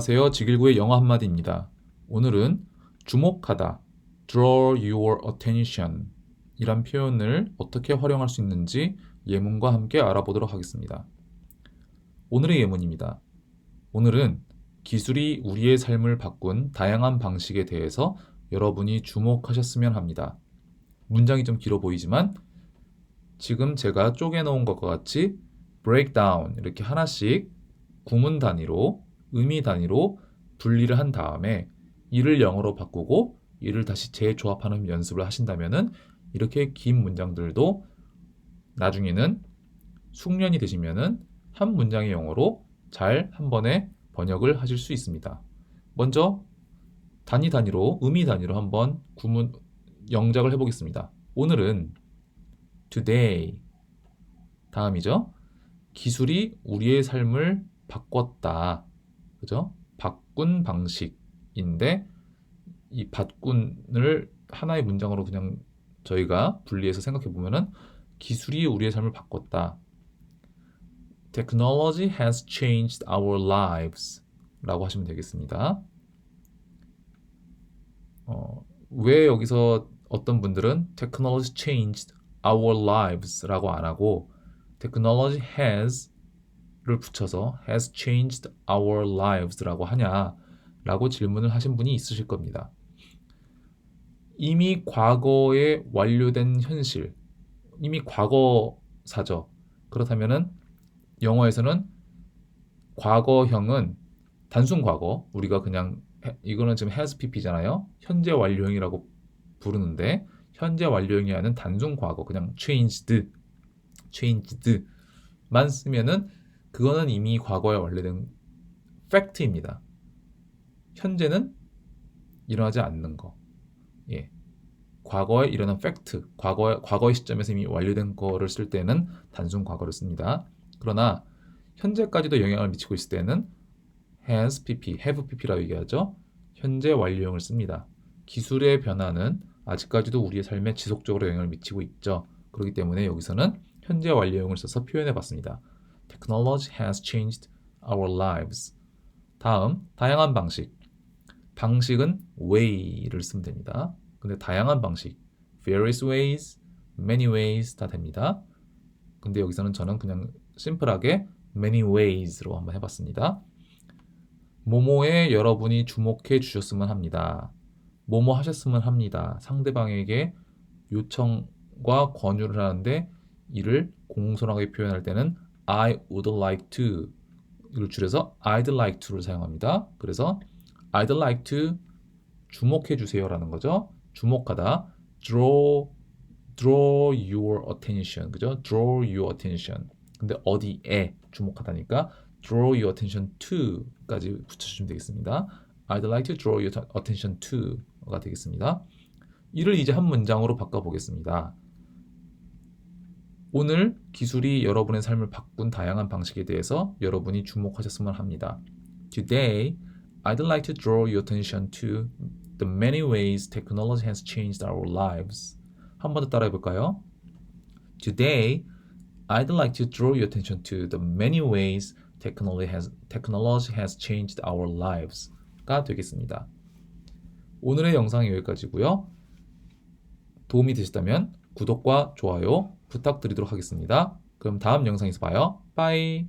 안녕하세요. 지길구의 영어 한마디입니다. 오늘은 주목하다, draw your attention 이란 표현을 어떻게 활용할 수 있는지 예문과 함께 알아보도록 하겠습니다. 오늘의 예문입니다. 오늘은 기술이 우리의 삶을 바꾼 다양한 방식에 대해서 여러분이 주목하셨으면 합니다. 문장이 좀 길어 보이지만 지금 제가 쪼개놓은 것과 같이 breakdown 이렇게 하나씩 구문 단위로 의미 단위로 분리를 한 다음에 이를 영어로 바꾸고 이를 다시 재조합하는 연습을 하신다면은 이렇게 긴 문장들도 나중에는 숙련이 되시면은 한 문장의 영어로 잘 한 번에 번역을 하실 수 있습니다. 먼저 단위 단위로 의미 단위로 한번 구문 영작을 해보겠습니다. 오늘은 today 다음이죠. 기술이 우리의 삶을 바꿨다. 그죠? 바꾼 방식인데 이 바꾼을 하나의 문장으로 그냥 저희가 분리해서 생각해 보면은 기술이 우리의 삶을 바꿨다. Technology has changed our lives 라고 하시면 되겠습니다. 어, 왜 여기서 어떤 분들은 technology changed our lives 라고 안 하고 technology has 를 붙여서 has changed our lives 라고 하냐 라고 질문을 하신 분이 있으실 겁니다. 이미 과거에 완료된 현실, 이미 과거사죠. 그렇다면은 영어에서는 과거형은 단순 과거, 우리가 그냥 해- 이거는 지금 has pp잖아요. 현재 완료형이라고 부르는데 현재 완료형이 아닌 단순 과거, 그냥 changed, changed만 쓰면은 그거는 이미 과거에 완료된 팩트입니다. 현재는 일어나지 않는 거. 예. 과거에 일어난 팩트, 과거의 과거의 시점에서 이미 완료된 거를 쓸 때는 단순 과거를 씁니다. 그러나 현재까지도 영향을 미치고 있을 때는 has pp, have pp라고 얘기하죠. 현재 완료형을 씁니다. 기술의 변화는 아직까지도 우리의 삶에 지속적으로 영향을 미치고 있죠. 그렇기 때문에 여기서는 현재 완료형을 써서 표현해 봤습니다. Technology has changed our lives. 다음, 다양한 방식. 방식은 way를 쓰면 됩니다. 근데 다양한 방식, various ways, many ways 다 됩니다. 근데 여기서는 저는 그냥 심플하게 many ways로 한번 해봤습니다. 모모에 여러분이 주목해 주셨으면 합니다. 모모 하셨으면 합니다. 상대방에게 요청과 권유를 하는데 이를 공손하게 표현할 때는 I would like to 이걸 줄여서 I'd like to를 사용합니다. 그래서 I'd like to 주목해 주세요라는 거죠. 주목하다 draw draw your attention 그죠? draw your attention. 근데 어디에 주목하다니까 draw your attention to까지 붙여 주시면 되겠습니다. I'd like to draw your attention to가 되겠습니다. 이를 이제 한 문장으로 바꿔 보겠습니다. 오늘 기술이 여러분의 삶을 바꾼 다양한 방식에 대해서 여러분이 주목하셨으면 합니다. Today, I'd like to draw your attention to the many ways technology has changed our lives. 한 번 더 따라해 볼까요? Today, I'd like to draw your attention to the many ways technology has, technology has changed our lives.가 되겠습니다. 오늘의 영상이 여기까지고요. 도움이 되셨다면 구독과 좋아요 부탁드리도록 하겠습니다. 그럼 다음 영상에서 봐요. 빠이.